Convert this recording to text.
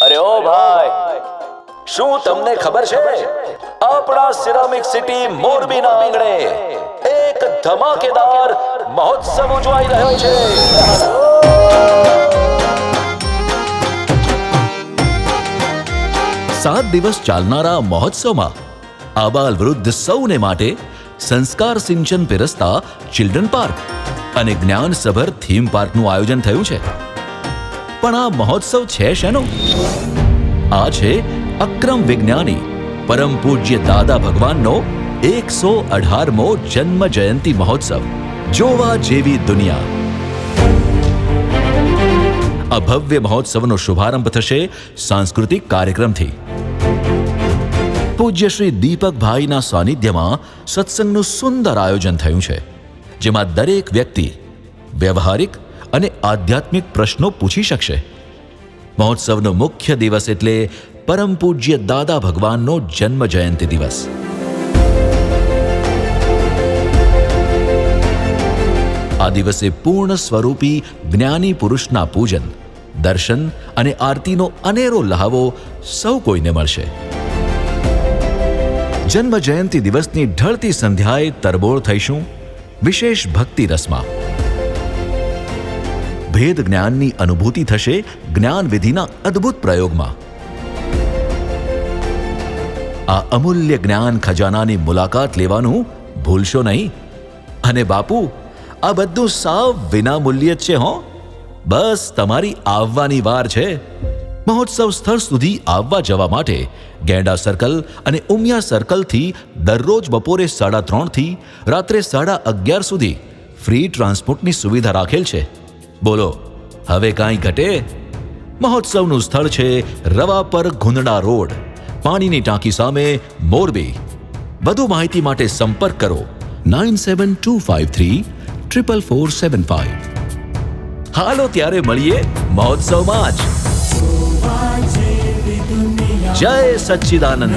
અરે ઓ ભાઈ, શું તમને ખબર છે? આપણા સિરામિક સિટી મોરબીના આંગણે એક ધમાકેદાર મહોત્સવ ઉજવાઈ રહ્યો છે. સાત દિવસ ચાલનારા મહોત્સવમાં આબાલ વૃદ્ધ સૌને માટે સંસ્કાર સિંચન પીરસતા ચિલ્ડ્રન પાર્ક અને જ્ઞાનસભર થીમ પાર્કનું આયોજન થયું છે. પણ આ મહોત્સવ છે શેનો? આ છે અક્રમ વિજ્ઞાની, પરમ પૂજ્ય દાદા ભગવાનનો એકસો અઢારમો જન્મ જયંતિ મહોત્સવ. જોવા જેવી દુનિયા. આ મહોત્સવનો શુભારંભ થશે સાંસ્કૃતિક કાર્યક્રમથી. પૂજ્ય શ્રી દીપકભાઈના સાનિધ્યમાં સત્સંગનું સુંદર આયોજન થયું છે, જેમાં દરેક વ્યક્તિ વ્યવહારિક અને આધ્યાત્મિક પ્રશ્નો પૂછી શકશે. મહોત્સવનો મુખ્ય દિવસ એટલે પરમ પૂજ્ય દાદા ભગવાનનો જન્મ જયંતિ દિવસ. આ દિવસે પૂર્ણ સ્વરૂપી જ્ઞાની પુરુષના પૂજન, દર્શન અને આરતીનો અનેરો લહાવો સૌ કોઈને મળશે. જન્મ જયંતિ દિવસની ઢળતી સંધ્યાએ તરબોળ થઈશું. વિશેષ ભક્તિ રસમાં. ભેદ જ્ઞાનની અનુભૂતિ થશે જ્ઞાન વિધિના અદ્ભુત પ્રયોગમાં. આ અમૂલ્ય જ્ઞાન ખજાનાની મુલાકાત લેવાનું ભૂલશો નહીં. અને બાપુ, આ બધું સાવ વિનામૂલ્ય જ છે હો. બસ તમારી આવવાની વાર છે. મહોત્સવ સ્થળ સુધી આવવા જવા માટે ગેંડા સર્કલ અને ઉમિયા સર્કલથી દરરોજ બપોરે સાડા ત્રણથી રાત્રે સાડા અગિયાર સુધી ફ્રી ટ્રાન્સપોર્ટની સુવિધા રાખેલ છે. બોલો, હવે કાંઈ ઘટે? મહોત્સવનું સ્થળ છે રવા પર ગુંદડા રોડ. પાણીની ટાંકી સામે મોરબી. વધુ માહિતી માટે સંપર્ક કરો nine seven two five three triple four seven five. હાલો, ત્યારે મળીએ મહોત્સવમાં જ. જય સચ્ચિદાનંદ.